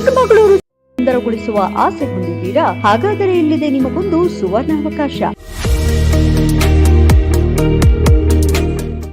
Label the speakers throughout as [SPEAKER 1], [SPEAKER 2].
[SPEAKER 1] ಚಿಕ್ಕಮಗಳೂರು ಸುಂದರಗೊಳಿಸುವ ಆಸೆ ಹೊಂದಿದ್ದೀರಾ ಹಾಗಾದರೆ ಇಲ್ಲಿದೆ ನಿಮಗೊಂದು ಸುವರ್ಣಾವಕಾಶ.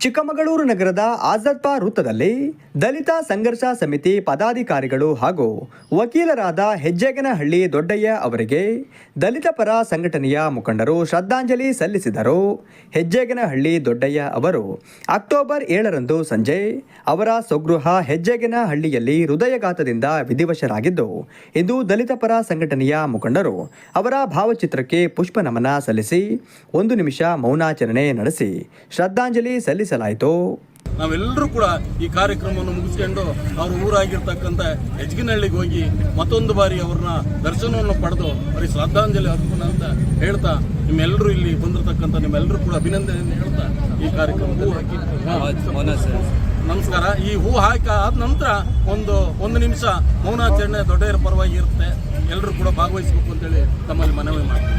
[SPEAKER 2] Chikkamagaluru ನಗರದ ಆಜಾದ್ ವೃತ್ತದಲ್ಲಿ ದಲಿತ ಸಂಘರ್ಷ ಸಮಿತಿ ಪದಾಧಿಕಾರಿಗಳು ಹಾಗೂ ವಕೀಲರಾದ ಹೆಜ್ಜೆಗನಹಳ್ಳಿ ದೊಡ್ಡಯ್ಯ ಅವರಿಗೆ ದಲಿತ ಪರ ಸಂಘಟನೆಯ ಮುಖಂಡರು ಶ್ರದ್ಧಾಂಜಲಿ ಸಲ್ಲಿಸಿದರು. ಹೆಜ್ಜೆಗನಹಳ್ಳಿ ದೊಡ್ಡಯ್ಯ ಅವರು ಅಕ್ಟೋಬರ್ ಏಳರಂದು ಸಂಜೆ ಅವರ ಸ್ವಗೃಹ ಹೆಜ್ಜೆಗನಹಳ್ಳಿಯಲ್ಲಿ ಹೃದಯಘಾತದಿಂದ ವಿಧಿವಶರಾಗಿದ್ದು, ಇಂದು ದಲಿತ ಪರ ಸಂಘಟನೆಯ ಮುಖಂಡರು ಅವರ ಭಾವಚಿತ್ರಕ್ಕೆ ಪುಷ್ಪ ನಮನ ಸಲ್ಲಿಸಿ, ಒಂದು ನಿಮಿಷ ಮೌನಾಚರಣೆ ನಡೆಸಿ ಶ್ರದ್ಧಾಂಜಲಿ ಸಲ್ಲಿಸಲಾಯಿತು.
[SPEAKER 3] ನಾವೆಲ್ಲರೂ ಕೂಡ ಈ ಕಾರ್ಯಕ್ರಮವನ್ನು ಮುಗಿಸ್ಕೊಂಡು ಅವ್ರ ಊರಾಗಿರ್ತಕ್ಕಂಥ ಹೆಜ್ಗಿನಹಳ್ಳಿಗೆ ಹೋಗಿ ಮತ್ತೊಂದು ಬಾರಿ ಅವ್ರನ್ನ ದರ್ಶನವನ್ನು ಪಡೆದು ಅವ್ರಿಗೆ ಶ್ರದ್ಧಾಂಜಲಿ ಅರ್ಪಣ ಅಂತ ಹೇಳ್ತಾ ನಿಮ್ಮೆಲ್ಲರೂ ಇಲ್ಲಿ ಬಂದಿರತಕ್ಕಂಥ ನಿಮ್ಮೆಲ್ಲರೂ ಕೂಡ ಅಭಿನಂದನೆಯನ್ನು ಹೇಳ್ತಾ ಈ ಕಾರ್ಯಕ್ರಮದಲ್ಲಿ ಹಾಕಿ. ನಮಸ್ಕಾರ. ಈ ಹೂ ಹಾಕಿ ಆದ ನಂತರ ಒಂದು ಒಂದು ನಿಮಿಷ ಮೌನಾಚರಣೆ ದೊಡ್ಡ ಪರವಾಗಿ ಇರುತ್ತೆ. ಎಲ್ಲರೂ ಕೂಡ ಭಾಗವಹಿಸಬೇಕು ಅಂತೇಳಿ ತಮ್ಮಲ್ಲಿ ಮನವಿ ಮಾಡ್ತೀನಿ.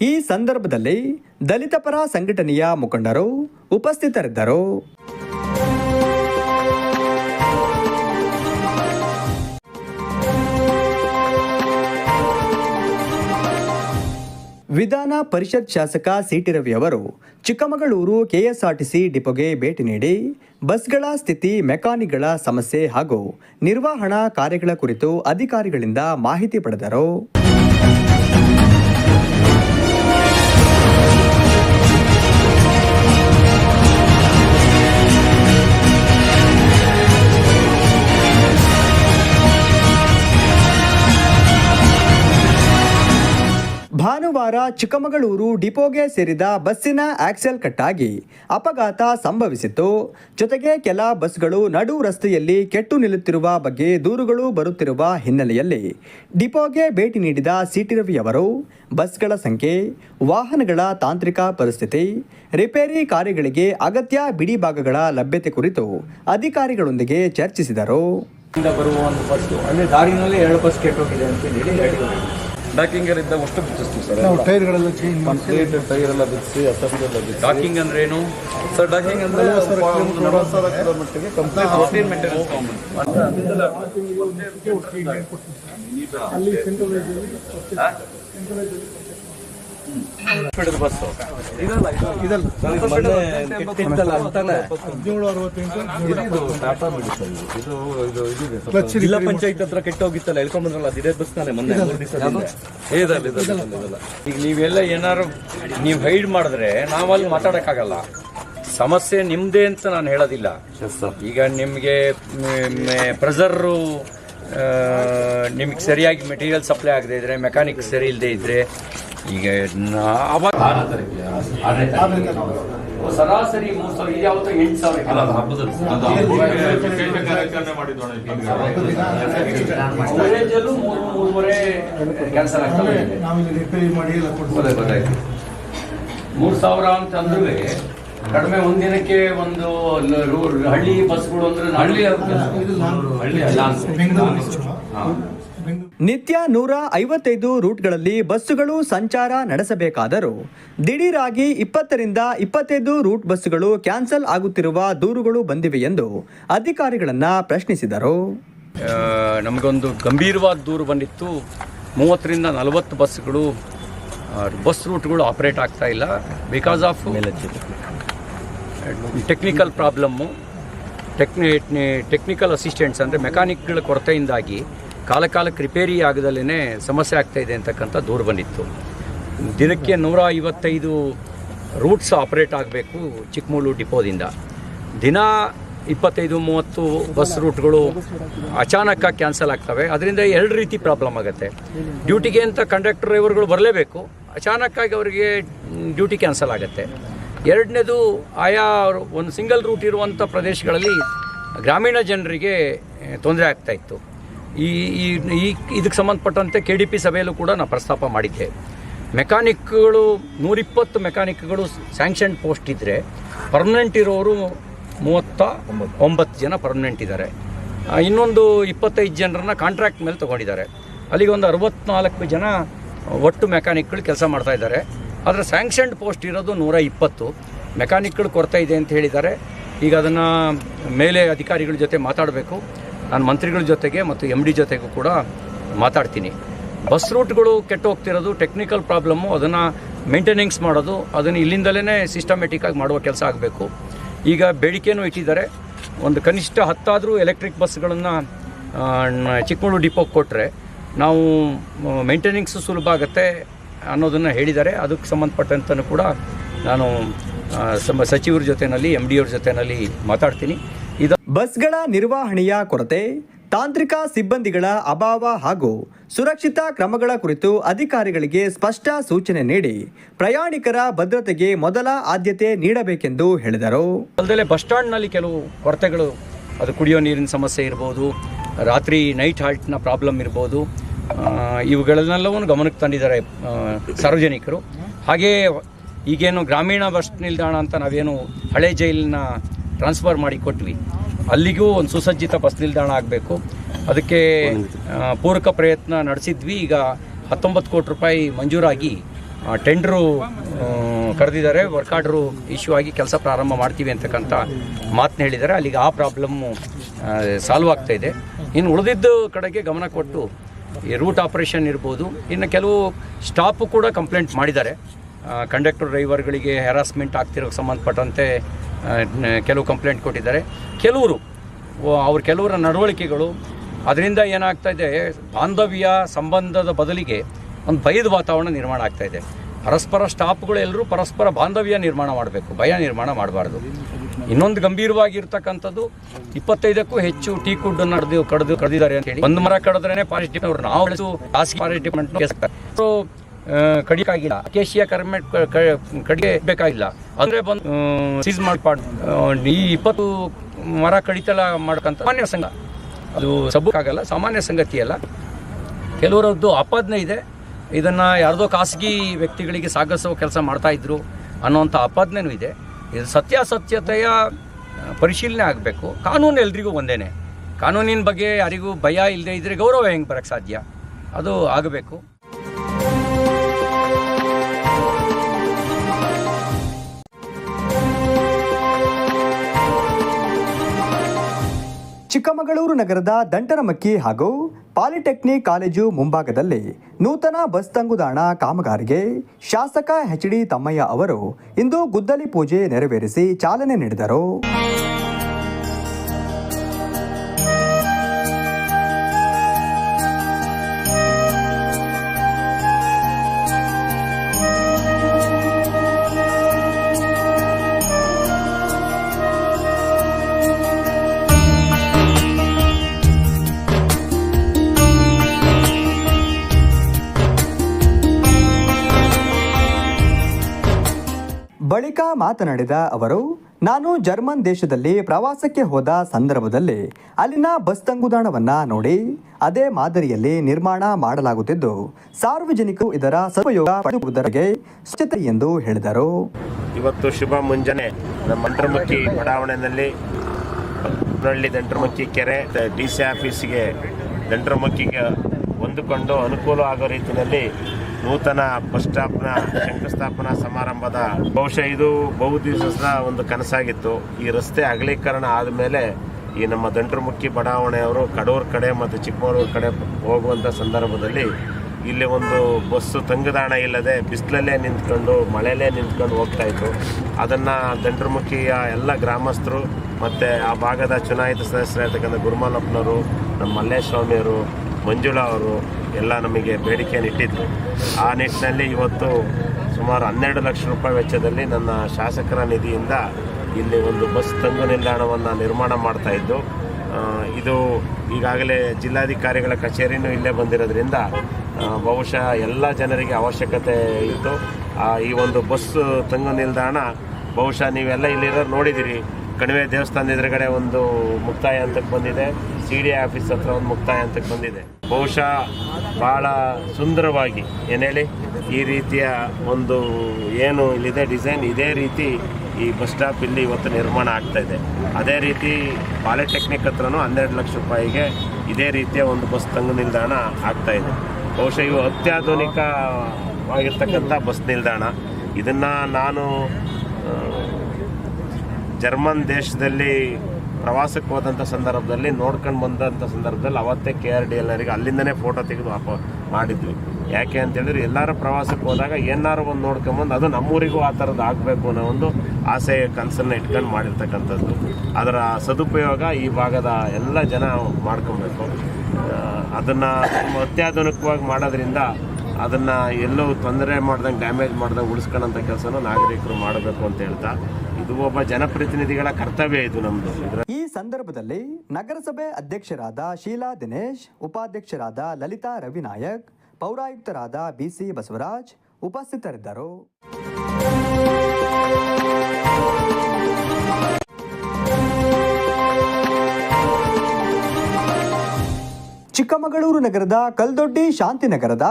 [SPEAKER 2] ಈ ಸಂದರ್ಭದಲ್ಲಿ ದಲಿತ ಪರ ಸಂಘಟನೆಯ ಮುಖಂಡರು ಉಪಸ್ಥಿತರಿದ್ದರು. ವಿಧಾನ ಪರಿಷತ್ ಶಾಸಕ ಸಿಟಿ ರವಿ ಅವರು ಚಿಕ್ಕಮಗಳೂರು ಕೆಎಸ್ಆರ್ಟಿಸಿ ಡಿಪೋಗೆ ಭೇಟಿ ನೀಡಿ ಬಸ್ಗಳ ಸ್ಥಿತಿ, ಮೆಕ್ಯಾನಿಕ್ಗಳ ಸಮಸ್ಯೆ ಹಾಗೂ ನಿರ್ವಹಣಾ ಕಾರ್ಯಗಳ ಕುರಿತು ಅಧಿಕಾರಿಗಳಿಂದ ಮಾಹಿತಿ ಪಡೆದರು. ಭಾನುವಾರ ಚಿಕ್ಕಮಗಳೂರು ಡಿಪೋಗೆ ಸೇರಿದ ಬಸ್ಸಿನ ಆಕ್ಸೆಲ್ ಕಟ್ಟಾಗಿ ಅಪಘಾತ ಸಂಭವಿಸಿತ್ತು. ಜೊತೆಗೆ ಕೆಲ ಬಸ್ಗಳು ನಡು ರಸ್ತೆಯಲ್ಲಿ ಕೆಟ್ಟು ನಿಲ್ಲುತ್ತಿರುವ ಬಗ್ಗೆ ದೂರುಗಳು ಬರುತ್ತಿರುವ ಹಿನ್ನೆಲೆಯಲ್ಲಿ ಡಿಪೋಗೆ ಭೇಟಿ ನೀಡಿದ ಸಿಟಿ ರವಿ ಅವರು, ಬಸ್ಗಳ ಸಂಖ್ಯೆ, ವಾಹನಗಳ ತಾಂತ್ರಿಕ ಪರಿಸ್ಥಿತಿ, ರಿಪೇರಿ ಕಾರ್ಯಗಳಿಗೆ ಅಗತ್ಯ ಬಿಡಿ ಭಾಗಗಳ ಲಭ್ಯತೆ ಕುರಿತು ಅಧಿಕಾರಿಗಳೊಂದಿಗೆ ಚರ್ಚಿಸಿದರು.
[SPEAKER 4] ಬರುವ ಒಂದು ಬಸ್ ಅಂದ್ರೆ ದಾರಿನಲ್ಲಿ ಎರಡು ಬಸ್ ಕೆಟ್ಟೋಗಿದೆ ಅಂತ ಹೇಳಿ
[SPEAKER 5] ಡಾಕಿಂಗ್ ಇದ್ದ ಒಟ್ಟು ಬಿಚ್ಚಿಸ್ತೀವಿ ಸರ್.
[SPEAKER 6] ನಾವು ಟೈರ್ಗಳೆಲ್ಲ ಚೇಂಜ್
[SPEAKER 5] ಕಂಪ್ಲೀಟ್ ಟೈರ್ ಎಲ್ಲ ಬಿಚ್ಚಿ ಅಸೆಂಬ್ಲಿ ಎಲ್ಲ ಬಿಚ್ಚಿ.
[SPEAKER 4] ಡಾಕಿಂಗ್ ಅಂದ್ರೆ ಏನು?
[SPEAKER 5] ಸರ್ ಡಾಕಿಂಗ್ ಅಂದ್ರೆ ಒಂದು ನಲವತ್ತು ಸಾವಿರ ಕಿಲೋಮೀಟರ್ಗೆ ಕಂಪ್ಲೀಟ್
[SPEAKER 4] ಮೇಂಟೆನೆನ್ಸ್
[SPEAKER 6] ಅಲ್ಲಿ ಸೆಂಟ್ರಲ್
[SPEAKER 4] ಜಿಲ್ಲಾ ಪಂಚಾಯತ್ ಹತ್ರ ಕೆಟ್ಟೋಗಿತ್ತಲ್ಲ ಹೇಳ್ಕೊಂಡ್ಬಂದ್ರಲ್ಲ ಅದಿದೆ ಬಸ್ ತಾನೆ ಮೊನ್ನೆ ಈಗ ನೀವೆಲ್ಲ ಏನಾರು ನೀವು ಹೈಡ್ ಮಾಡಿದ್ರೆ ನಾವಲ್ಲಿ ಮಾತಾಡಕ್ಕಾಗಲ್ಲ ಸಮಸ್ಯೆ ನಿಮ್ದೇ ಅಂತ ನಾನು ಹೇಳೋದಿಲ್ಲ ಈಗ ನಿಮಗೆ ಪ್ರೆಸರು ನಿಮಗೆ ಸರಿಯಾಗಿ ಮೆಟೀರಿಯಲ್ ಸಪ್ಲೈ ಆಗದೆ ಇದ್ರೆ ಮೆಕ್ಯಾನಿಕ್ ಸರಿ ಇಲ್ಲದೆ ಇದ್ರೆ ಈಗ. ಸರಾಸರಿ ಮೂರು ಸಾವಿರ ಇದು ಯಾವತ್ತೋ ಎಂಟು ಸಾವಿರ ಅವರೇಜಲ್ಲೂ ಮೂರು ಮೂರುವರೆ ಕ್ಯಾನ್ಸಲ್ ಆಗ್ತವೆ ಗೊತ್ತಾಯ್ತು ಮೂರು ಸಾವಿರ ಅಂತ ಅಂದ್ರೆ ಕಡಿಮೆ ಒಂದಿನಕ್ಕೆ ಒಂದು ಹಳ್ಳಿ ಬಸ್ಗಳು ಅಂದ್ರೆ ಹಳ್ಳಿ ಹಳ್ಳಿ
[SPEAKER 6] ಬೆಂಗಳೂರು
[SPEAKER 2] ನಿತ್ಯ ನೂರ ಐವತ್ತೈದು ರೂಟ್ಗಳಲ್ಲಿ ಬಸ್ಸುಗಳು ಸಂಚಾರ ನಡೆಸಬೇಕಾದರೂ ದಿಢೀರಾಗಿ ಇಪ್ಪತ್ತರಿಂದ ಇಪ್ಪತ್ತೈದು ರೂಟ್ ಬಸ್ಸುಗಳು ಕ್ಯಾನ್ಸಲ್ ಆಗುತ್ತಿರುವ ದೂರುಗಳು ಬಂದಿವೆ ಎಂದು ಅಧಿಕಾರಿಗಳನ್ನು ಪ್ರಶ್ನಿಸಿದರು.
[SPEAKER 4] ನಮಗೊಂದು ಗಂಭೀರವಾದ ದೂರು ಬಂದಿತ್ತು. ಮೂವತ್ತರಿಂದ ನಲವತ್ತು ಬಸ್ಗಳು ಬಸ್ ರೂಟ್ಗಳು ಆಪರೇಟ್ ಆಗ್ತಾ ಇಲ್ಲ. ಬಿಕಾಸ್ ಆಫ್ ಟೆಕ್ನಿಕಲ್ ಪ್ರಾಬ್ಲಮ್ಮು ಟೆಕ್ನಿ ಟೆಕ್ನಿಕಲ್ ಅಸಿಸ್ಟೆಂಟ್ಸ್ ಅಂದರೆ ಮೆಕ್ಯಾನಿಕ್ಗಳ ಕೊರತೆಯಿಂದಾಗಿ ಕಾಲ ಕಾಲಕ್ಕೆ ರಿಪೇರಿ ಆಗದಲ್ಲೇ ಸಮಸ್ಯೆ ಆಗ್ತಾ ಇದೆ ಅಂತಕ್ಕಂಥ ದೂರು ಬಂದಿತ್ತು. ದಿನಕ್ಕೆ ನೂರ ಐವತ್ತೈದು ರೂಟ್ಸ್ ಆಪರೇಟ್ ಆಗಬೇಕು ಚಿಕ್ಕಮಗಳೂರು ಡಿಪೋದಿಂದ ದಿನ ಇಪ್ಪತ್ತೈದು, ಮೂವತ್ತು ಬಸ್ ರೂಟ್ಗಳು ಅಚಾನಕ್ಕಾಗಿ ಕ್ಯಾನ್ಸಲ್ ಆಗ್ತವೆ. ಅದರಿಂದ ಎರಡು ರೀತಿ ಪ್ರಾಬ್ಲಮ್ ಆಗುತ್ತೆ. ಡ್ಯೂಟಿಗೆ ಅಂತ ಕಂಡಕ್ಟರ್ ಡ್ರೈವರ್ಗಳು ಬರಲೇಬೇಕು. ಅಚಾನಕ್ಕಾಗಿ ಅವರಿಗೆ ಡ್ಯೂಟಿ ಕ್ಯಾನ್ಸಲ್ ಆಗುತ್ತೆ. ಎರಡನೇದು ಆಯಾ ಒಂದು ಸಿಂಗಲ್ ರೂಟ್ ಇರುವಂಥ ಪ್ರದೇಶಗಳಲ್ಲಿ ಗ್ರಾಮೀಣ ಜನರಿಗೆ ತೊಂದರೆ ಆಗ್ತಾ ಇತ್ತು. ಈ ಈ ಇದಕ್ಕೆ ಸಂಬಂಧಪಟ್ಟಂತೆ ಕೆ ಡಿ ಪಿ ಸಭೆಯಲ್ಲೂ ಕೂಡ ನಾನು ಪ್ರಸ್ತಾಪ ಮಾಡಿದ್ದೆ. ಮೆಕ್ಯಾನಿಕ್ಗಳು, ನೂರಿಪ್ಪತ್ತು ಮೆಕ್ಯಾನಿಕ್ಗಳು ಸ್ಯಾಂಕ್ಷನ್ ಪೋಸ್ಟ್ ಇದ್ದರೆ ಪರ್ಮನೆಂಟ್ ಇರೋರು ಮೂವತ್ತ ಒಂಬತ್ತು ಜನ ಪರ್ಮನೆಂಟ್ ಇದ್ದಾರೆ ಇನ್ನೊಂದು ಇಪ್ಪತ್ತೈದು ಜನರನ್ನ ಕಾಂಟ್ರಾಕ್ಟ್ ಮೇಲೆ ತೊಗೊಂಡಿದ್ದಾರೆ. ಅಲ್ಲಿಗೆ ಒಂದು ಅರವತ್ನಾಲ್ಕು ಜನ ಒಟ್ಟು ಮೆಕ್ಯಾನಿಕ್ಗಳು ಕೆಲಸ ಮಾಡ್ತಾ ಇದ್ದಾರೆ. ಆದರೆ ಸ್ಯಾಂಕ್ಷನ್ ಪೋಸ್ಟ್ ಇರೋದು ನೂರ ಇಪ್ಪತ್ತು. ಮೆಕ್ಯಾನಿಕ್ಗಳು ಕೊರತೆ ಇದೆ ಅಂತ ಹೇಳಿದ್ದಾರೆ. ಈಗ ಅದನ್ನು ಮೇಲೆ ಅಧಿಕಾರಿಗಳ ಜೊತೆ ಮಾತಾಡಬೇಕು. ನಾನು ಮಂತ್ರಿಗಳ ಜೊತೆಗೆ ಮತ್ತು ಎಂ ಡಿ ಜೊತೆಗೂ ಕೂಡ ಮಾತಾಡ್ತೀನಿ. ಬಸ್ ರೂಟ್ಗಳು ಕೆಟ್ಟು ಹೋಗ್ತಿರೋದು ಟೆಕ್ನಿಕಲ್ ಪ್ರಾಬ್ಲಮ್ಮು ಅದನ್ನು ಮೇಂಟೆನೆನ್ಸ್ ಮಾಡೋದು, ಅದನ್ನು ಇಲ್ಲಿಂದಲೇ ಸಿಸ್ಟಮೆಟಿಕ್ಕಾಗಿ ಮಾಡುವ ಕೆಲಸ ಆಗಬೇಕು. ಈಗ ಬೇಡಿಕೆಯೂ ಇಟ್ಟಿದ್ದಾರೆ. ಒಂದು ಕನಿಷ್ಠ ಹತ್ತಾದರೂ ಎಲೆಕ್ಟ್ರಿಕ್ ಬಸ್ಗಳನ್ನು ಚಿಕ್ಕಮಗಳೂರು ಡಿಪೋಗೆ ಕೊಟ್ಟರೆ ನಾವು ಮೇಂಟೆನೆನ್ಸು ಸುಲಭ ಆಗುತ್ತೆ ಅನ್ನೋದನ್ನು ಹೇಳಿದ್ದಾರೆ. ಅದಕ್ಕೆ ಸಂಬಂಧಪಟ್ಟಂತನೂ ಕೂಡ ನಾನು ಸಚಿವರ ಜೊತೆಯಲ್ಲಿ ಎಂ ಡಿ ಅವ್ರ ಜೊತೆಯಲ್ಲಿ ಮಾತಾಡ್ತೀನಿ.
[SPEAKER 2] ಬಸ್ಗಳ ನಿರ್ವಹಣೆಯ ಕೊರತೆ, ತಾಂತ್ರಿಕ ಸಿಬ್ಬಂದಿಗಳ ಅಭಾವ ಹಾಗೂ ಸುರಕ್ಷಿತ ಕ್ರಮಗಳ ಕುರಿತು ಅಧಿಕಾರಿಗಳಿಗೆ ಸ್ಪಷ್ಟ ಸೂಚನೆ ನೀಡಿ ಪ್ರಯಾಣಿಕರ ಭದ್ರತೆಗೆ ಮೊದಲ ಆದ್ಯತೆ ನೀಡಬೇಕೆಂದು ಹೇಳಿದರು.
[SPEAKER 4] ಅಲ್ಲದೆ ಬಸ್ ಸ್ಟ್ಯಾಂಡ್ನಲ್ಲಿ ಕೆಲವು ಕೊರತೆಗಳು, ಅದು ಕುಡಿಯೋ ನೀರಿನ ಸಮಸ್ಯೆ ಇರ್ಬೋದು, ರಾತ್ರಿ ನೈಟ್ ಹಾಲ್ಟ್ನ ಪ್ರಾಬ್ಲಮ್ ಇರ್ಬೋದು ಇವುಗಳನ್ನೆಲ್ಲವೂ ಇವುಗಳನ್ನೆಲ್ಲವನ್ನು ಗಮನಕ್ಕೆ ತಂದಿದ್ದಾರೆ ಸಾರ್ವಜನಿಕರು. ಹಾಗೆಯೇ ಈಗೇನು ಗ್ರಾಮೀಣ ಬಸ್ ನಿಲ್ದಾಣ ಅಂತ ನಾವೇನು ಹಳೆ ಜೈಲಿನ ಟ್ರಾನ್ಸ್ಫರ್ ಮಾಡಿ ಕೊಟ್ವಿ. ಅಲ್ಲಿಗೂ ಒಂದು ಸುಸಜ್ಜಿತ ಬಸ್ ನಿಲ್ದಾಣ ಆಗಬೇಕು. ಅದಕ್ಕೆ ಪೂರಕ ಪ್ರಯತ್ನ ನಡೆಸಿದ್ವಿ. ಈಗ ಹತ್ತೊಂಬತ್ತು ಕೋಟಿ ರೂಪಾಯಿ ಮಂಜೂರಾಗಿ ಟೆಂಡ್ರು ಕರೆದಿದ್ದಾರೆ. ವರ್ಕ್ ಆರ್ಡ್ರು ಇಶ್ಯೂ ಆಗಿ ಕೆಲಸ ಪ್ರಾರಂಭ ಮಾಡ್ತೀವಿ ಅಂತಕ್ಕಂಥ ಮಾತನ್ನ ಹೇಳಿದ್ದಾರೆ. ಅಲ್ಲಿಗೆ ಆ ಪ್ರಾಬ್ಲಮ್ಮು ಸಾಲ್ವ್ ಆಗ್ತಾ ಇದೆ. ಇನ್ನು ಉಳಿದಿದ್ದು ಕಡೆಗೆ ಗಮನ ಕೊಟ್ಟು, ಈ ರೂಟ್ ಆಪರೇಷನ್ ಇರ್ಬೋದು. ಇನ್ನು ಕೆಲವು ಸ್ಟಾಪು ಕೂಡ ಕಂಪ್ಲೇಂಟ್ ಮಾಡಿದ್ದಾರೆ. ಕಂಡಕ್ಟರ್ ಡ್ರೈವರ್ಗಳಿಗೆ ಹೆರಾಸ್ಮೆಂಟ್ ಆಗ್ತಿರೋ ಸಂಬಂಧಪಟ್ಟಂತೆ ಕೆಲವು ಕಂಪ್ಲೇಂಟ್ ಕೊಟ್ಟಿದ್ದಾರೆ. ಕೆಲವರು ಅವ್ರ ಕೆಲವರ ನಡವಳಿಕೆಗಳು, ಅದರಿಂದ ಏನಾಗ್ತಾ ಇದೆ, ಬಾಂಧವ್ಯ ಸಂಬಂಧದ ಬದಲಿಗೆ ಒಂದು ಭಯದ ವಾತಾವರಣ ನಿರ್ಮಾಣ ಆಗ್ತಾ ಇದೆ. ಪರಸ್ಪರ ಸ್ಟಾಫ್ಗಳು ಎಲ್ಲರೂ ಪರಸ್ಪರ ಬಾಂಧವ್ಯ ನಿರ್ಮಾಣ ಮಾಡಬೇಕು, ಭಯ ನಿರ್ಮಾಣ ಮಾಡಬಾರ್ದು. ಇನ್ನೊಂದು ಗಂಭೀರವಾಗಿರ್ತಕ್ಕಂಥದ್ದು, ಇಪ್ಪತ್ತೈದಕ್ಕೂ ಹೆಚ್ಚು ಟೀ ಕುಡ್ ನಡೆದು, ಕಡ್ದು, ಕಡ್ದಿದ್ದಾರೆ ಅಂತ ಹೇಳಿ, ಒಂದು ಮರ ಕಡಿದ್ರೆ ಫಾರೆಸ್ಟ್ ಡಿಪಾರ್ಟ್ಮೆಂಟ್ ನಾವು ಫಾರೆಸ್ಟ್ ಡಿಪಾರ್ಟ್ಮೆಂಟ್ ಕಡಿಯಕ್ಕಾಗಿಲ್ಲ ಕೇಶಿಯ ಕರ್ಮೆಟ್ ಕಡಿಗೆ ಬೇಕಾಗಿಲ್ಲ. ಅಂದ್ರೆ ಬಂದು ಸೀಸ್ ಮಾಡಿ ಈ ಇಪ್ಪತ್ತು ಮರ ಕಡಿತಲ ಮಾಡ್ಕಂತ ಸಾಮಾನ್ಯ ಸಂಘ. ಅದು ಸಬ್ಬಕ್ಕಾಗಲ್ಲ, ಸಾಮಾನ್ಯ ಸಂಗತಿ ಅಲ್ಲ. ಕೆಲವರದ್ದು ಆಪಾದನೆ ಇದೆ. ಇದನ್ನು ಯಾರ್ದೋ ಖಾಸಗಿ ವ್ಯಕ್ತಿಗಳಿಗೆ ಸಾಗಿಸೋ ಕೆಲಸ ಮಾಡ್ತಾ ಇದ್ರು ಅನ್ನೋಂಥ ಆಪಾದನೆನೂ ಇದೆ. ಇದು ಸತ್ಯಾಸತ್ಯತೆಯ ಪರಿಶೀಲನೆ ಆಗಬೇಕು. ಕಾನೂನು ಎಲ್ರಿಗೂ ಒಂದೇನೆ. ಕಾನೂನಿನ ಬಗ್ಗೆ ಯಾರಿಗೂ ಭಯ ಇಲ್ಲದೆ ಇದ್ರೆ ಗೌರವ ಹೆಂಗೆ ಬರೋಕ್ಕೆ ಸಾಧ್ಯ? ಅದು ಆಗಬೇಕು.
[SPEAKER 2] ಚಿಕ್ಕಮಗಳೂರು ನಗರದ ದಂಟನಮಕ್ಕಿ ಹಾಗೂ ಪಾಲಿಟೆಕ್ನಿಕ್ ಕಾಲೇಜು ಮುಂಭಾಗದಲ್ಲಿ ನೂತನ ಬಸ್ ತಂಗುದಾಣ ಕಾಮಗಾರಿಗೆ ಶಾಸಕ ಎಚ್ ಡಿ ತಮ್ಮಯ್ಯ ಅವರು ಇಂದು ಗುದ್ದಲಿ ಪೂಜೆ ನೆರವೇರಿಸಿ ಚಾಲನೆ ನೀಡಿದರು. ಮಾತನಾಡಿದ ಅವರು, ನಾನು ಜರ್ಮನ್ ದೇಶದಲ್ಲಿ ಪ್ರವಾಸಕ್ಕೆ ಹೋದ ಸಂದರ್ಭದಲ್ಲಿ ಅಲ್ಲಿನ ಬಸ್ ತಂಗುದಾಣವನ್ನು ನೋಡಿ ಅದೇ ಮಾದರಿಯಲ್ಲಿ ನಿರ್ಮಾಣ ಮಾಡಲಾಗುತ್ತಿದ್ದು, ಸಾರ್ವಜನಿಕರು ಇದರ ಸದುಪಯೋಗ ಪಡೆಯುವುದರಿಗೆ ಸ್ವಚ್ಛತೆ ಎಂದು ಹೇಳಿದರು.
[SPEAKER 7] ಇವತ್ತು ಶುಭ ಮುಂಜಾನೆ ನಮ್ಮ ಮಂಟ್ರಮುಖಿ ಬಡಾವಣೆಯಲ್ಲಿ ದಂಟ್ರಮಕ್ಕಿ ಕೆರೆ, ಡಿ ಸಿ ಆಫೀಸಿಗೆ ದಂಟರ್ಮಕ್ಕಿಗೆ ಹೊಂದಿಕೊಂಡು ಅನುಕೂಲ ಆಗೋ ರೀತಿಯಲ್ಲಿ ನೂತನ ಬಸ್ ಸ್ಟಾಪ್ನ ಶಂಕುಸ್ಥಾಪನಾ ಸಮಾರಂಭದ ಬಹುಶಃ ಇದು ಬಹು ದಿವಸದ ಒಂದು ಕನಸಾಗಿತ್ತು. ಈ ರಸ್ತೆ ಅಗಲೀಕರಣ ಆದಮೇಲೆ ಈ ನಮ್ಮ ದಂಟ್ರಮುಖಿ ಬಡಾವಣೆಯವರು ಕಡೂರು ಕಡೆ ಮತ್ತು ಚಿಕ್ಕಮಗಳೂರು ಕಡೆ ಹೋಗುವಂಥ ಸಂದರ್ಭದಲ್ಲಿ ಇಲ್ಲಿ ಒಂದು ಬಸ್ಸು ತಂಗುದಾಣ ಇಲ್ಲದೆ ಬಿಸಿಲಲ್ಲೇ ನಿಂತ್ಕೊಂಡು, ಮಳೆಯಲ್ಲೇ ನಿಂತ್ಕೊಂಡು ಹೋಗ್ತಾ ಇತ್ತು. ಅದನ್ನು ದಂಡ್ರಮುಖಿಯ ಎಲ್ಲ ಗ್ರಾಮಸ್ಥರು ಮತ್ತು ಆ ಭಾಗದ ಚುನಾಯಿತ ಸದಸ್ಯರಾಗಿರ್ತಕ್ಕಂಥ ಗುರುಮಾಲಪ್ಪನವರು, ನಮ್ಮ ಮಲ್ಲೇಶ್ ಸ್ವಾಮಿಯವರು ಮಂಜುಳಾ ಅವರು ಎಲ್ಲ ನಮಗೆ ಬೇಡಿಕೆಯನ್ನು ಇಟ್ಟಿದ್ದರು ಆ ನಿಟ್ಟಿನಲ್ಲಿ ಇವತ್ತು ಸುಮಾರು ಹನ್ನೆರಡು ಲಕ್ಷ ರೂಪಾಯಿ ವೆಚ್ಚದಲ್ಲಿ ನನ್ನ ಶಾಸಕರ ನಿಧಿಯಿಂದ ಇಲ್ಲಿ ಒಂದು ಬಸ್ ತಂಗು ನಿಲ್ದಾಣವನ್ನು ನಿರ್ಮಾಣ ಮಾಡ್ತಾ ಇದ್ದು ಇದು ಈಗಾಗಲೇ ಜಿಲ್ಲಾಧಿಕಾರಿಗಳ ಕಚೇರಿನೂ ಇಲ್ಲೇ ಬಂದಿರೋದ್ರಿಂದ ಬಹುಶಃ ಎಲ್ಲ ಜನರಿಗೆ ಅವಶ್ಯಕತೆ ಇತ್ತು. ಈ ಒಂದು ಬಸ್ ತಂಗು ನಿಲ್ದಾಣ ಬಹುಶಃ ನೀವೆಲ್ಲ ಇಲ್ಲಿರೋ ನೋಡಿದ್ದೀರಿ ಕಣಿವೆ ದೇವಸ್ಥಾನದ ಎದುರುಗಡೆ ಒಂದು ಮುಕ್ತಾಯ ಹಂತಕ್ಕೆ ಬಂದಿದೆ. ಸಿ ಡಿ ಆಫೀಸ್ ಹತ್ರ ಒಂದು ಮುಕ್ತಾಯ ಅಂತ ಬಂದಿದೆ. ಬಹುಶಃ ಭಾಳ ಸುಂದರವಾಗಿ, ಏನು ಹೇಳಿ? ಈ ರೀತಿಯ ಒಂದು ಏನು ಇಲ್ಲಿದೆ ಡಿಸೈನ್, ಇದೇ ರೀತಿ ಈ ಬಸ್ ಸ್ಟಾಪ್ ಇಲ್ಲಿ ಇವತ್ತು ನಿರ್ಮಾಣ ಆಗ್ತಾ ಇದೆ. ಅದೇ ರೀತಿ ಪಾಲಿಟೆಕ್ನಿಕ್ ಹತ್ರನೂ ಹನ್ನೆರಡು ಲಕ್ಷ ರೂಪಾಯಿಗೆ ಇದೇ ರೀತಿಯ ಒಂದು ಬಸ್ ತಂಗು ನಿಲ್ದಾಣ ಆಗ್ತಾ ಇದೆ. ಬಹುಶಃ ಇವು ಅತ್ಯಾಧುನಿಕವಾಗಿರ್ತಕ್ಕಂಥ ಬಸ್ ನಿಲ್ದಾಣ. ಇದನ್ನು ನಾನು ಜರ್ಮನ್ ದೇಶದಲ್ಲಿ ಪ್ರವಾಸಕ್ಕೆ ಹೋದಂಥ ಸಂದರ್ಭದಲ್ಲಿ, ನೋಡ್ಕೊಂಡು ಬಂದಂಥ ಸಂದರ್ಭದಲ್ಲಿ ಅವತ್ತೇ ಕೆ ಆರ್ ಡಿ ಎಲ್ಲರಿಗೆ ಅಲ್ಲಿಂದನೇ ಫೋಟೋ ತೆಗೆದು ಹಾಕೋ, ಮಾಡಿದ್ವಿ. ಯಾಕೆ ಅಂತೇಳಿದ್ರೆ ಎಲ್ಲರೂ ಪ್ರವಾಸಕ್ಕೆ ಹೋದಾಗ ಏನಾರು ಒಂದು ನೋಡ್ಕೊಂಬಂದು ಅದು ನಮ್ಮೂರಿಗೂ ಆ ಥರದ್ದು ಆಗಬೇಕು ಅನ್ನೋ ಒಂದು ಆಸೆ ಕನಸನ್ನು ಇಟ್ಕೊಂಡು ಮಾಡಿರ್ತಕ್ಕಂಥದ್ದು. ಅದರ ಸದುಪಯೋಗ ಈ ಭಾಗದ ಎಲ್ಲ ಜನ ಮಾಡ್ಕೊಬೇಕು. ಅದನ್ನು ಅತ್ಯಾಧುನಿಕವಾಗಿ ಮಾಡೋದ್ರಿಂದ ಅದನ್ನು ಎಲ್ಲೂ ತೊಂದರೆ ಮಾಡ್ದಂಗೆ, ಡ್ಯಾಮೇಜ್ ಮಾಡ್ದಂಗೆ ಉಳಿಸ್ಕೊಳ್ಳೋಂಥ ಕೆಲಸನೂ ನಾಗರಿಕರು ಮಾಡಬೇಕು ಅಂತ ಹೇಳ್ತಾ, ಇದು ಒಬ್ಬ ಜನಪ್ರತಿನಿಧಿಗಳ ಕರ್ತವ್ಯ ಇದು ನಮ್ಮದು
[SPEAKER 2] ಸಂದರ್ಭದಲ್ಲಿ ನಗರಸಭೆ ಅಧ್ಯಕ್ಷರಾದ ಶೀಲಾ ದಿನೇಶ್, ಉಪಾಧ್ಯಕ್ಷರಾದ ಲಲಿತಾ ರವಿನಾಯಕ್, ಪೌರಾಯುಕ್ತರಾದ ಬಿಸಿ ಬಸವರಾಜ್ ಉಪಸ್ಥಿತರಿದ್ದರು. ಚಿಕ್ಕಮಗಳೂರು ನಗರದ ಕಲ್ದೊಡ್ಡಿ ಶಾಂತಿನಗರದ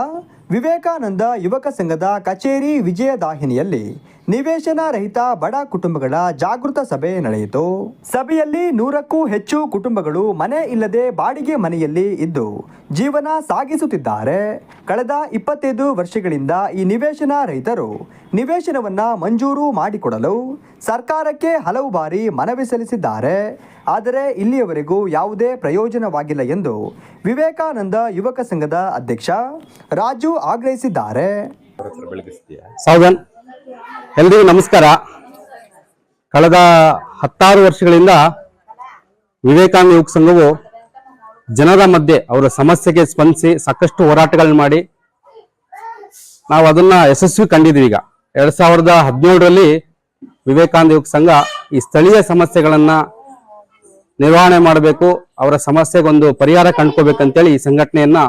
[SPEAKER 2] ವಿವೇಕಾನಂದ ಯುವಕ ಸಂಘದ ಕಚೇರಿ ವಿಜಯದಾಹಿನಿಯಲ್ಲಿ ನಿವೇಶನ ರಹಿತ ಬಡ ಕುಟುಂಬಗಳ ಜಾಗೃತ ಸಭೆ ನಡೆಯಿತು. ಸಭೆಯಲ್ಲಿ ನೂರಕ್ಕೂ ಹೆಚ್ಚು ಕುಟುಂಬಗಳು ಮನೆ ಇಲ್ಲದೆ ಬಾಡಿಗೆ ಮನೆಯಲ್ಲಿ ಇದ್ದು ಜೀವನ ಸಾಗಿಸುತ್ತಿದ್ದಾರೆ. ಕಳೆದ ಇಪ್ಪತ್ತೈದು ವರ್ಷಗಳಿಂದ ಈ ನಿವೇಶನ ರಹಿತರು ನಿವೇಶನವನ್ನ ಮಂಜೂರು ಮಾಡಿಕೊಡಲು ಸರ್ಕಾರಕ್ಕೆ ಹಲವು ಬಾರಿ ಮನವಿ ಸಲ್ಲಿಸಿದ್ದಾರೆ. ಆದರೆ ಇಲ್ಲಿಯವರೆಗೂ ಯಾವುದೇ ಪ್ರಯೋಜನವಾಗಿಲ್ಲ ಎಂದು ವಿವೇಕಾನಂದ ಯುವಕ ಸಂಘದ ಅಧ್ಯಕ್ಷ ರಾಜು ಆಗ್ರಹಿಸಿದ್ದಾರೆ.
[SPEAKER 8] ಎಲ್ರಿಗೂ ನಮಸ್ಕಾರ. ಕಳೆದ ಹತ್ತಾರು ವರ್ಷಗಳಿಂದ ವಿವೇಕಾನಂದ ಯುವಕ ಸಂಘವು ಜನರ ಮಧ್ಯೆ ಅವರ ಸಮಸ್ಯೆಗೆ ಸ್ಪಂದಿಸಿ ಸಾಕಷ್ಟು ಹೋರಾಟಗಳನ್ನ ಮಾಡಿ ನಾವು ಅದನ್ನ ಯಶಸ್ವಿ ಕಂಡಿದ್ವಿ ಈಗ. ಎರಡ್ ಸಾವಿರದ ಹದಿನೇಳರಲ್ಲಿ ವಿವೇಕಾನಂದ ಯುವಕ ಸಂಘ ಈ ಸ್ಥಳೀಯ ಸಮಸ್ಯೆಗಳನ್ನ ನಿರ್ವಹಣೆ ಮಾಡಬೇಕು, ಅವರ ಸಮಸ್ಯೆಗೊಂದು ಪರಿಹಾರ ಕಂಡ್ಕೋಬೇಕಂತೇಳಿ ಈ ಸಂಘಟನೆಯನ್ನ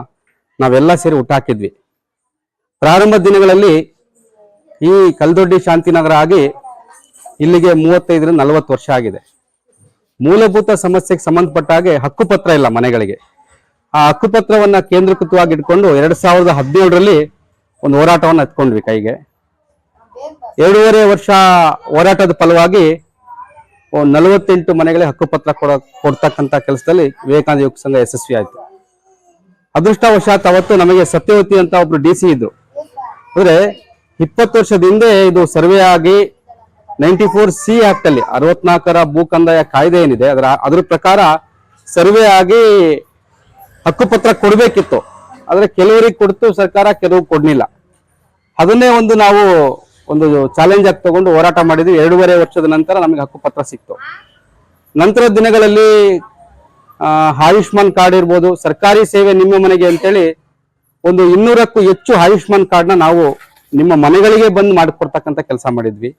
[SPEAKER 8] ನಾವೆಲ್ಲ ಸೇರಿ ಹುಟ್ಟಾಕಿದ್ವಿ. ಪ್ರಾರಂಭ ದಿನಗಳಲ್ಲಿ ಈ ಕಲ್ದೊಡ್ಡಿ ಶಾಂತಿನಗರ ಆಗಿ ಇಲ್ಲಿಗೆ ಮೂವತ್ತೈದರಿಂದ ನಲವತ್ತು ವರ್ಷ ಆಗಿದೆ. ಮೂಲಭೂತ ಸಮಸ್ಯೆಗೆ ಸಂಬಂಧಪಟ್ಟ ಹಾಗೆ ಹಕ್ಕುಪತ್ರ ಇಲ್ಲ ಮನೆಗಳಿಗೆ. ಆ ಹಕ್ಕುಪತ್ರವನ್ನು ಕೇಂದ್ರೀಕೃತವಾಗಿ ಇಟ್ಕೊಂಡು ಎರಡ್ ಸಾವಿರದ ಹದಿನೇಳರಲ್ಲಿ ಒಂದು ಹೋರಾಟವನ್ನು ಹತ್ಕೊಂಡ್ವಿ ಕೈಗೆ. ಎರಡೂವರೆ ವರ್ಷ ಹೋರಾಟದ ಫಲವಾಗಿ ನಲವತ್ತೆಂಟು ಮನೆಗಳಿಗೆ ಹಕ್ಕುಪತ್ರ ಕೊಡ, ಕೊಡ್ತಕ್ಕಂಥ ಕೆಲಸದಲ್ಲಿ ವಿವೇಕಾನಂದ ಯುವಕ ಸಂಘ ಯಶಸ್ವಿ ಆಯ್ತು. ಅದೃಷ್ಟವಶಾತ್ ಅವತ್ತು ನಮಗೆ ಸತ್ಯವತಿ ಅಂತ ಒಬ್ರು ಡಿ ಸಿ ಇದ್ರು. ಅಂದ್ರೆ ಇಪ್ಪತ್ತು ವರ್ಷದ ಹಿಂದೆ ಇದು ಸರ್ವೆ ಆಗಿ ನೈಂಟಿ ಫೋರ್ ಸಿ ಆಕ್ಟ್ ಅಲ್ಲಿ ಅರವತ್ನಾಲ್ಕರ ಭೂ ಕಂದಾಯ ಕಾಯ್ದೆ ಏನಿದೆ, ಅದರ ಅದ್ರ ಪ್ರಕಾರ ಸರ್ವೆ ಆಗಿ ಹಕ್ಕುಪತ್ರ ಕೊಡಬೇಕಿತ್ತು. ಆದರೆ ಕೆಲವರಿಗೆ ಕೊಡ್ತು, ಸರ್ಕಾರ ಕೆಲವು ಕೊಡಲಿಲ್ಲ. ಅದನ್ನೇ ಒಂದು ನಾವು ಒಂದು ಚಾಲೆಂಜ್ ಆಗಿ ತಗೊಂಡು ಹೋರಾಟ ಮಾಡಿದ್ವಿ. ಎರಡೂವರೆ ವರ್ಷದ ನಂತರ ನಮಗೆ ಹಕ್ಕುಪತ್ರ ಸಿಕ್ತು. ನಂತರದ ದಿನಗಳಲ್ಲಿ ಆಯುಷ್ಮಾನ್ ಕಾರ್ಡ್ ಇರ್ಬೋದು, ಸರ್ಕಾರಿ ಸೇವೆ ನಿಮ್ಮ ಮನೆಗೆ ಅಂತೇಳಿ ಒಂದು ಇನ್ನೂರಕ್ಕೂ ಹೆಚ್ಚು ಆಯುಷ್ಮಾನ್ ಕಾರ್ಡ್ನ ನಾವು ನಿಮ್ಮ ಮನೆಗಳಿಗೆ ಬಂದು ಮಾಡಿಕೊಡ್ತಕ್ಕಂಥ ಕೆಲಸ ಮಾಡಿದ್ವಿ.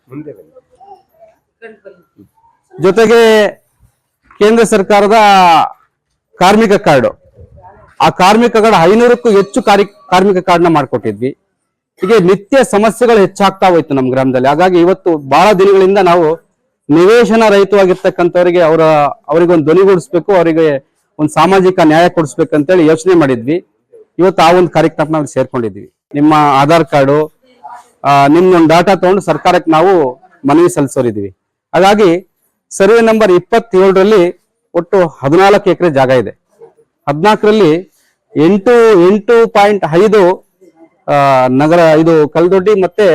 [SPEAKER 8] ಜೊತೆಗೆ ಕೇಂದ್ರ ಸರ್ಕಾರದ ಕಾರ್ಮಿಕ ಕಾರ್ಡ್. ಆ ಕಾರ್ಮಿಕ ಕಾರ್ಡ್ ಐನೂರಕ್ಕೂ ಹೆಚ್ಚು ಕಾರ್ಮಿಕ ಕಾರ್ಡ್ನ ಮಾಡಿಕೊಟ್ಟಿದ್ವಿ. ಹೀಗೆ ನಿತ್ಯ ಸಮಸ್ಯೆಗಳು ಹೆಚ್ಚಾಗ್ತಾ ಹೋಯ್ತು ನಮ್ಮ ಗ್ರಾಮದಲ್ಲಿ. ಹಾಗಾಗಿ ಇವತ್ತು ಬಹಳ ದಿನಗಳಿಂದ ನಾವು ನಿವೇಶನ ರಹಿತವಾಗಿರ್ತಕ್ಕಂಥವರಿಗೆ ಅವರ ಅವರಿಗೆ ಒಂದು ಧ್ವನಿಗೂಡಿಸ್ಬೇಕು ಅವರಿಗೆ ಒಂದು ಸಾಮಾಜಿಕ ನ್ಯಾಯ ಕೊಡಿಸ್ಬೇಕಂತೇಳಿ ಯೋಚನೆ ಮಾಡಿದ್ವಿ. ಇವತ್ತು ಆ ಒಂದು ಕಾರ್ಯಕ್ರಮ ನಾವು ಸೇರ್ಕೊಂಡಿದ್ವಿ. ನಿಮ್ಮ ಆಧಾರ್ ಕಾರ್ಡು ನಿಮ್ದೊಂದು ಡಾಟಾ ತಗೊಂಡು ಸರ್ಕಾರಕ್ಕೆ ನಾವು ಮನವಿ ಸಲ್ಲಿಸೋರಿದ್ದೀವಿ. ಹಾಗಾಗಿ ಸರ್ವೆ ನಂಬರ್ ಇಪ್ಪತ್ತೇಳರಲ್ಲಿ ಒಟ್ಟು ಹದಿನಾಲ್ಕು ಎಕರೆ ಜಾಗ ಇದೆ. ಹದಿನಾಲ್ಕರಲ್ಲಿ ಎಂಟು ಎಂಟು ಪಾಯಿಂಟ್ ಐದು ನಗರ, ಇದು ಕಲ್ದೊಡ್ಡಿ ಮತ್ತೆ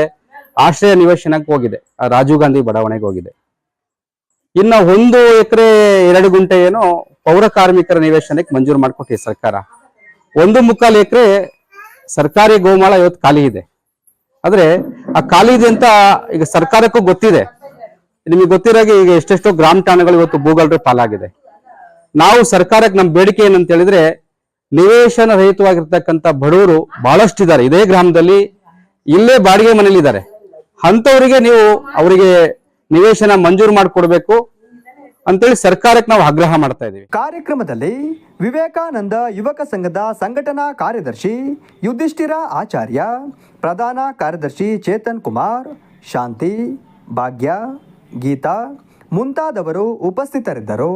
[SPEAKER 8] ಆಶ್ರಯ ನಿವೇಶನಕ್ಕೆ ಹೋಗಿದೆ. ರಾಜೀವ್ ಗಾಂಧಿ ಬಡಾವಣೆಗೆ ಹೋಗಿದೆ. ಇನ್ನ ಒಂದು ಎಕರೆ, ಎರಡು ಗುಂಟೆ ಏನು ಪೌರ ಕಾರ್ಮಿಕರ ನಿವೇಶನಕ್ಕೆ ಮಂಜೂರು ಮಾಡಿಕೊಟ್ಟಿದೆ ಸರ್ಕಾರ. ಒಂದು ಮುಕ್ಕಾಲು ಎಕರೆ ಸರ್ಕಾರಿ ಗೋಮಾಳ ಇವತ್ತು ಖಾಲಿ ಇದೆ. ಆದ್ರೆ ಆ ಖಾಲಿ ಇದೆ ಅಂತ ಈಗ ಸರ್ಕಾರಕ್ಕೂ ಗೊತ್ತಿದೆ. ನಿಮಗೆ ಗೊತ್ತಿರಾಗೆ ಈಗ ಎಷ್ಟೆಷ್ಟೋ ಗ್ರಾಮ ಠಾಣೆಗಳು ಇವತ್ತು ಭೂಗಲ್ರ ಪಾಲಾಗಿದೆ. ನಾವು ಸರ್ಕಾರಕ್ಕೆ ನಮ್ಮ ಬೇಡಿಕೆ ಏನಂತ ಹೇಳಿದ್ರೆ ನಿವೇಶನ ರಹಿತವಾಗಿರ್ತಕ್ಕಂಥ ಬಡವರು ಬಹಳಷ್ಟಿದ್ದಾರೆ. ಇದೇ ಗ್ರಾಮದಲ್ಲಿ ಇಲ್ಲೇ ಬಾಡಿಗೆ ಮನೇಲಿದ್ದಾರೆ ಅಂತವರಿಗೆ ನೀವು ಅವರಿಗೆ ನಿವೇಶನ ಮಂಜೂರು ಮಾಡಿಕೊಡ್ಬೇಕು. ಅಂತೇಳಿ ಸರ್ಕಾರಕ್ಕೆ ನಾವು ಆಗ್ರಹ ಮಾಡ್ತಾ ಇದ್ದೀವಿ
[SPEAKER 2] ಕಾರ್ಯಕ್ರಮದಲ್ಲಿ ವಿವೇಕಾನಂದ ಯುವಕ ಸಂಘದ ಸಂಘಟನಾ ಕಾರ್ಯದರ್ಶಿ ಯುಧಿಷ್ಠಿರ ಆಚಾರ್ಯ, ಪ್ರಧಾನ ಕಾರ್ಯದರ್ಶಿ ಚೇತನ್ ಕುಮಾರ್, ಶಾಂತಿ, ಭಾಗ್ಯ, ಗೀತಾ ಮುಂತಾದವರು ಉಪಸ್ಥಿತರಿದ್ದರು.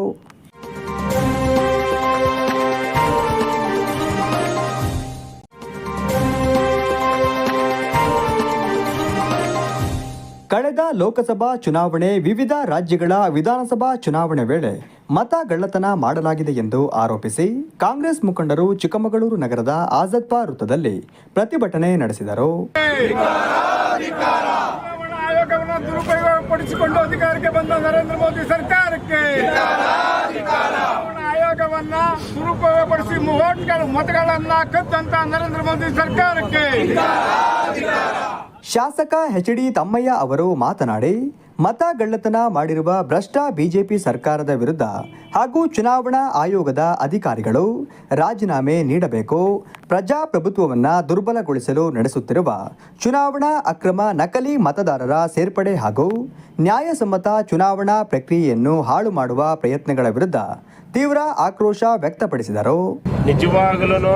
[SPEAKER 2] ಕಳೆದ ಲೋಕಸಭಾ ಚುನಾವಣೆ ವಿವಿಧ ರಾಜ್ಯಗಳ ವಿಧಾನಸಭಾ ಚುನಾವಣೆ ವೇಳೆ ಮತಗಳ್ಳತನ ಮಾಡಲಾಗಿದೆ ಎಂದು ಆರೋಪಿಸಿ ಕಾಂಗ್ರೆಸ್ ಮುಖಂಡರು ಚಿಕ್ಕಮಗಳೂರು ನಗರದ ಆಜದ್ಪಾ ವೃತ್ತದಲ್ಲಿ ಪ್ರತಿಭಟನೆ ನಡೆಸಿದರು.
[SPEAKER 5] ದುರುಪಯೋಗಪಡಿಸಿಕೊಂಡು ಅಧಿಕಾರಕ್ಕೆ ಬಂದ ನರೇಂದ್ರ ಮೋದಿ ಸರ್ಕಾರಕ್ಕೆ. ಆಯೋಗವನ್ನ ದುರುಪಯೋಗಪಡಿಸಿ ವೋಟ್ಗಳು ಮತಗಳನ್ನ ಕದ್ದಂತ ನರೇಂದ್ರ ಮೋದಿ ಸರ್ಕಾರಕ್ಕೆ.
[SPEAKER 2] ಶಾಸಕ ಎಚ್ ಡಿ ತಮ್ಮಯ್ಯ ಅವರು ಮಾತನಾಡಿ, ಮತ ಗಳ್ಳತನ ಮಾಡಿರುವ ಭ್ರಷ್ಟ ಬಿಜೆಪಿ ಸರ್ಕಾರದ ವಿರುದ್ಧ ಹಾಗೂ ಚುನಾವಣಾ ಆಯೋಗದ ಅಧಿಕಾರಿಗಳು ರಾಜೀನಾಮೆ ನೀಡಬೇಕು, ಪ್ರಜಾಪ್ರಭುತ್ವವನ್ನು ದುರ್ಬಲಗೊಳಿಸಲು ನಡೆಸುತ್ತಿರುವ ಚುನಾವಣಾ ಅಕ್ರಮ ನಕಲಿ ಮತದಾರರ ಸೇರ್ಪಡೆ ಹಾಗೂ ನ್ಯಾಯಸಮ್ಮತ ಚುನಾವಣಾ ಪ್ರಕ್ರಿಯೆಯನ್ನು ಹಾಳು ಮಾಡುವ ಪ್ರಯತ್ನಗಳ ವಿರುದ್ಧ ತೀವ್ರ ಆಕ್ರೋಶ ವ್ಯಕ್ತಪಡಿಸಿದರು.
[SPEAKER 7] ನಿಜವಾಗಲೂ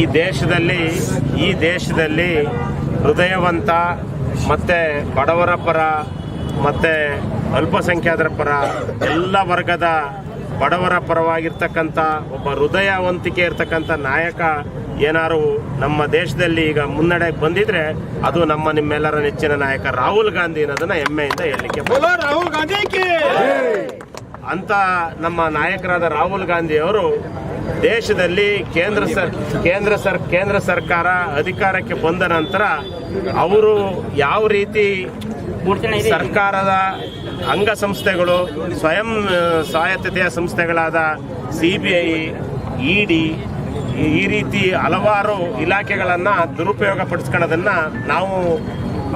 [SPEAKER 7] ಈ ದೇಶದಲ್ಲಿ ಈ ದೇಶದಲ್ಲಿ ಹೃದಯವಂತ ಮತ್ತೆ ಬಡವರ ಪರ ಮತ್ತೆ ಅಲ್ಪಸಂಖ್ಯಾತರ ಪರ ಎಲ್ಲ ವರ್ಗದ ಬಡವರ ಪರವಾಗಿರ್ತಕ್ಕಂಥ ಒಬ್ಬ ಹೃದಯವಂತಿಕೆ ಇರ್ತಕ್ಕಂಥ ನಾಯಕ ಏನಾರು ನಮ್ಮ ದೇಶದಲ್ಲಿ ಈಗ ಮುನ್ನಡೆಗೆ ಬಂದಿದ್ರೆ ಅದು ನಮ್ಮ ನಿಮ್ಮೆಲ್ಲರ ನೆಚ್ಚಿನ ನಾಯಕ ರಾಹುಲ್ ಗಾಂಧಿ ಅನ್ನೋದನ್ನ ಹೆಮ್ಮೆಯಿಂದ ಹೇಳಲಿಕ್ಕೆ
[SPEAKER 5] ರಾಹುಲ್ ಗಾಂಧಿ
[SPEAKER 7] ಅಂತ ನಮ್ಮ ನಾಯಕರಾದ ರಾಹುಲ್ ಗಾಂಧಿ ಅವರು ದೇಶದಲ್ಲಿ ಕೇಂದ್ರ ಸರ್ ಕೇಂದ್ರ ಸರ್ ಕೇಂದ್ರ ಸರ್ಕಾರ ಅಧಿಕಾರಕ್ಕೆ ಬಂದ ನಂತರ ಅವರು ಯಾವ ರೀತಿ ಸರ್ಕಾರದ ಅಂಗಸಂಸ್ಥೆಗಳು ಸ್ವಯಂ ಆ, ಸ್ವಾಯತ್ತತೆಯ ಸಂಸ್ಥೆಗಳಾದ C B I E D ಈ ರೀತಿ ಹಲವಾರು ಇಲಾಖೆಗಳನ್ನು ದುರುಪಯೋಗ ಪಡಿಸ್ಕೊಳ್ಳೋದನ್ನು ನಾವು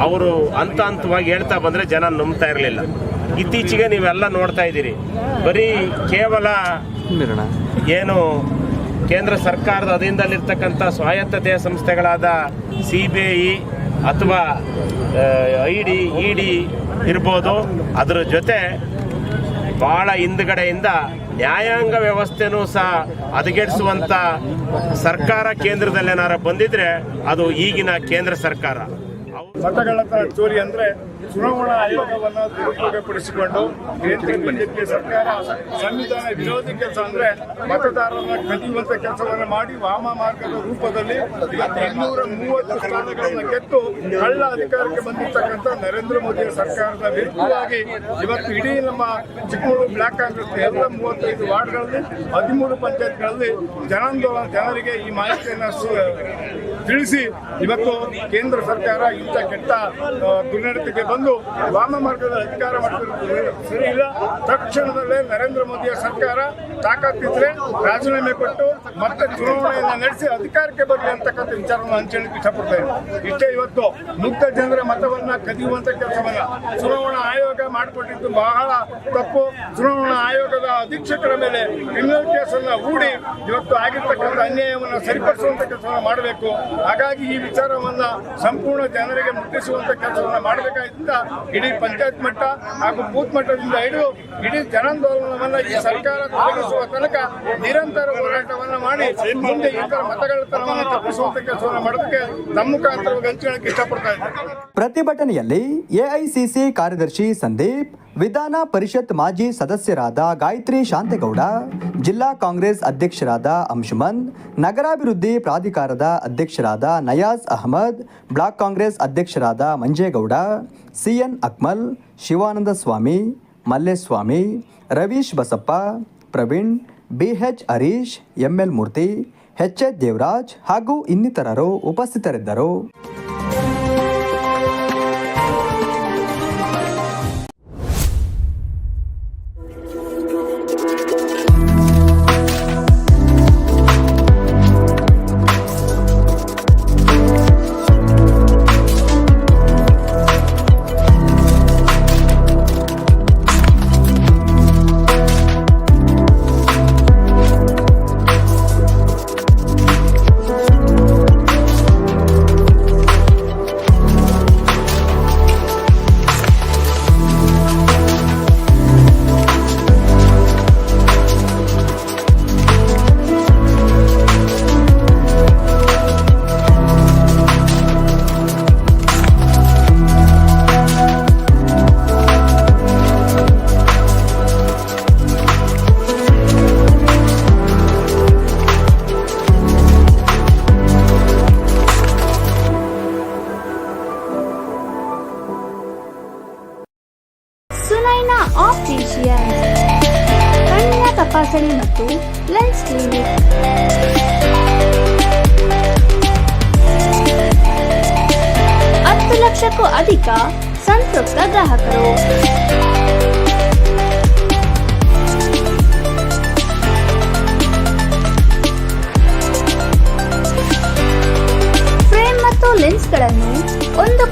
[SPEAKER 7] ಅವರು ಹಂತ ಹಂತವಾಗಿ ಹೇಳ್ತಾ ಬಂದರೆ ಜನ ನಂಬ್ತಾ ಇರಲಿಲ್ಲ. ಇತ್ತೀಚೆಗೆ ನೀವೆಲ್ಲ ನೋಡ್ತಾ ಇದ್ದೀರಿ. ಬರೀ ಕೇವಲ ಏನು ಕೇಂದ್ರ ಸರ್ಕಾರದ ಅಧೀನದಲ್ಲಿರ್ತಕ್ಕಂಥ ಸ್ವಾಯತ್ತತೆಯ ಸಂಸ್ಥೆಗಳಾದ ಸಿ ಬಿ ಐ ಅಥವಾ ಐ ಡಿ ಇ ಡಿ ಇರ್ಬೋದು. ಅದರ ಜೊತೆ ಭಾಳ ಹಿಂದ್ಗಡೆಯಿಂದ ನ್ಯಾಯಾಂಗ ವ್ಯವಸ್ಥೆನೂ ಸಹ ಹದಗೆಡಿಸುವಂಥ ಸರ್ಕಾರ ಕೇಂದ್ರದಲ್ಲಿ ಏನಾರ ಬಂದಿದ್ರೆ ಅದು ಈಗಿನ ಕೇಂದ್ರ ಸರ್ಕಾರ.
[SPEAKER 5] ಮತಗಳ್ಳತನ ಚೋರಿ ಅಂದ್ರೆ ಚುನಾವಣಾ ಆಯೋಗವನ್ನು ದುರುಪಯೋಗಪಡಿಸಿಕೊಂಡು ಬಿಜೆಪಿ ಸರ್ಕಾರ ಸಂವಿಧಾನ ವಿರೋಧಿ ಕೆಲಸ ಅಂದ್ರೆ ಮತದಾರರನ್ನ ಕದಿಯುವಂತ ಕೆಲಸವನ್ನ ಮಾಡಿ ವಾಮ ಮಾರ್ಗದ ರೂಪದಲ್ಲಿ ಇನ್ನೂರ ಮೂವತ್ತು ಸ್ಥಾನಗಳನ್ನ ಗೆದ್ದು ಕಳ್ಳ ಅಧಿಕಾರಕ್ಕೆ ಬಂದಿರ್ತಕ್ಕಂಥ ನರೇಂದ್ರ ಮೋದಿ ಸರ್ಕಾರದ ವಿರುದ್ಧವಾಗಿ ಇವತ್ತು ಇಡೀ ನಮ್ಮ ಚಿಕ್ಕಮಗಳೂರು ಬ್ಲಾಕ್ ಕಾಂಗ್ರೆಸ್ ಎಲ್ಲ ಮೂವತ್ತೈದು ವಾರ್ಡ್ಗಳಲ್ಲಿ ಹದಿಮೂರು ಪಂಚಾಯತ್ಗಳಲ್ಲಿ ಜನಾಂದೋಲನ ಜನರಿಗೆ ಈ ಮಾಹಿತಿಯನ್ನು ತಿಳಿಸಿ, ಇವತ್ತು ಕೇಂದ್ರ ಸರ್ಕಾರ ಇಂಥ ಕೆಟ್ಟ ದುರ್ನಡತೆಗೆ ಬಂದು ವಾಮ ಮಾರ್ಗದ ಅಧಿಕಾರ ಮಾಡ್ತಿರೋದು ಸರಿ ಇಲ್ಲ. ತಕ್ಷಣದಲ್ಲೇ ನರೇಂದ್ರ ಮೋದಿಯ ಸರ್ಕಾರ ತಾಕತ್ತಿದ್ರೆ ರಾಜೀನಾಮೆ ಕೊಟ್ಟು ಮತ್ತೆ ಚುನಾವಣೆಯನ್ನು ನಡೆಸಿ ಅಧಿಕಾರಕ್ಕೆ ಬರಲಿ ಅಂತಕ್ಕಂಥ ವಿಚಾರವನ್ನು ಹಂಚಲಿಕ್ಕೆ ಇಷ್ಟಪಡ್ತಾ ಇದ್ದೀನಿ ಇಷ್ಟೇ ಇವತ್ತು ಮುಕ್ತ ಜನರ ಮತವನ್ನ ಕದಿಯುವಂತ ಕೆಲಸವನ್ನ ಚುನಾವಣಾ ಆಯೋಗ ಮಾಡಿಕೊಟ್ಟಿದ್ದು ಬಹಳ ತಪ್ಪು. ಚುನಾವಣಾ ಆಯೋಗದ ಅಧೀಕ್ಷಕರ ಮೇಲೆ ಕ್ರಿಮಿನಲ್ ಕೇಸನ್ನ ಹೂಡಿ ಇವತ್ತು ಆಗಿರ್ತಕ್ಕಂಥ ಅನ್ಯಾಯವನ್ನು ಸರಿಪಡಿಸುವಂತ ಕೆಲಸವನ್ನು ಮಾಡಬೇಕು. ಹಾಗಾಗಿ ಈ ವಿಚಾರವನ್ನ ಸಂಪೂರ್ಣ ಜನರಿಗೆ ಮುಟ್ಟಿಸುವಂತ ಕೆಲಸವನ್ನ ಮಾಡಬೇಕಾದ್ರಿಂದ ಇಡೀ ಪಂಚಾಯತ್ ಮಟ್ಟ ಹಾಗೂ ಬೂತ್ ಮಟ್ಟದಿಂದ ಹಿಡಿದು ಇಡೀ ಜನಾಂದೋಲನವನ್ನ ಈ ಸರ್ಕಾರ ತೊಡಗಿಸುವ ತನಕ ನಿರಂತರ ಹೋರಾಟವನ್ನ ಮಾಡಿ ಮುಂದೆ ಇತರ ಮತಗಳ ತನವನ್ನು ತಪ್ಪಿಸುವಂತ ಕೆಲಸವನ್ನ ಮಾಡೋದಕ್ಕೆ ನಮ್ಮ ಮುಖಾಂತರ ಹಂಚಿಕೊಳ್ಳಕ್ಕೆ ಇಷ್ಟಪಡ್ತಾ ಇದ್ದಾರೆ
[SPEAKER 2] ಪ್ರತಿಭಟನೆಯಲ್ಲಿ ಎಐಸಿಸಿ ಕಾರ್ಯದರ್ಶಿ ಸಂದೀಪ್ ವಿಧಾನ ಪರಿಷತ್ ಮಾಜಿ ಸದಸ್ಯರಾದ ಗಾಯತ್ರಿ ಶಾಂತೇಗೌಡ, ಜಿಲ್ಲಾ ಕಾಂಗ್ರೆಸ್ ಅಧ್ಯಕ್ಷರಾದ ಅಂಶುಮನ್, ನಗರಾಭಿವೃದ್ಧಿ ಪ್ರಾಧಿಕಾರದ ಅಧ್ಯಕ್ಷರಾದ ನಯಾಜ್ ಅಹಮದ್, ಬ್ಲಾಕ್ ಕಾಂಗ್ರೆಸ್ ಅಧ್ಯಕ್ಷರಾದ Manjegowda, CN Akmal, Shivananda Swamy, Malleswamy, Ravish Basappa, Praveen, BH Harish, ML Murthy, H H Devaraj ಹಾಗೂ ಇನ್ನಿತರರು ಉಪಸ್ಥಿತರಿದ್ದರು.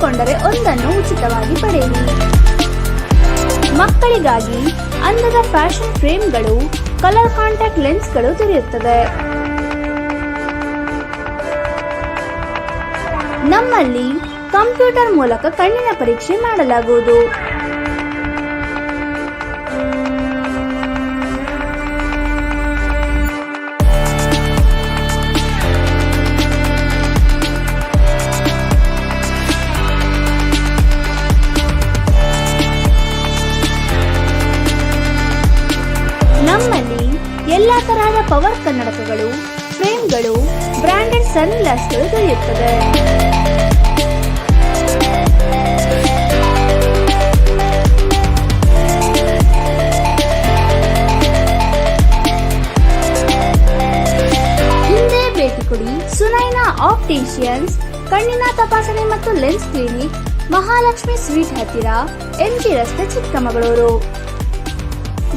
[SPEAKER 9] ಒಂದುಕೊಂಡರೆ ಒಂದನ್ನು ಉಚಿತವಾಗಿ ಪಡೆಯಿರಿ. ಮಕ್ಕಳಿಗಾಗಿ ಅಂದದ ಫ್ಯಾಷನ್ ಫ್ರೇಮ್ಗಳು, ಕಲರ್ ಕಾಂಟ್ಯಾಕ್ಟ್ ಲೆನ್ಸ್ಗಳು ದೊರೆಯುತ್ತದೆ ನಮ್ಮಲ್ಲಿ ಕಂಪ್ಯೂಟರ್ ಮೂಲಕ ಕಣ್ಣಿನ ಪರೀಕ್ಷೆ ಮಾಡಲಾಗುವುದು. ಕನ್ನಡಕಗಳು ಫ್ರೇಮ್ಗಳು, ಬ್ರಾಂಡೆಡ್ ಸನ್ ಗ್ಲಾಸ್ಗಳು ದೊರೆಯುತ್ತದೆ. ಹಿಂದೆ ಭೇಟಿ ಸುನೈನಾ ಆಪ್ಟಿಷಿಯನ್ಸ್, ಕಣ್ಣಿನ ತಪಾಸಣೆ ಮತ್ತು ಲೆನ್ಸ್ ಕ್ಲಿನಿಕ್, ಮಹಾಲಕ್ಷ್ಮಿ ಸ್ವೀಟ್ ಹತ್ತಿರ ಎಂಜಿ ರಸ್ತೆ ಚಿಕ್ಕಮಗಳೂರು.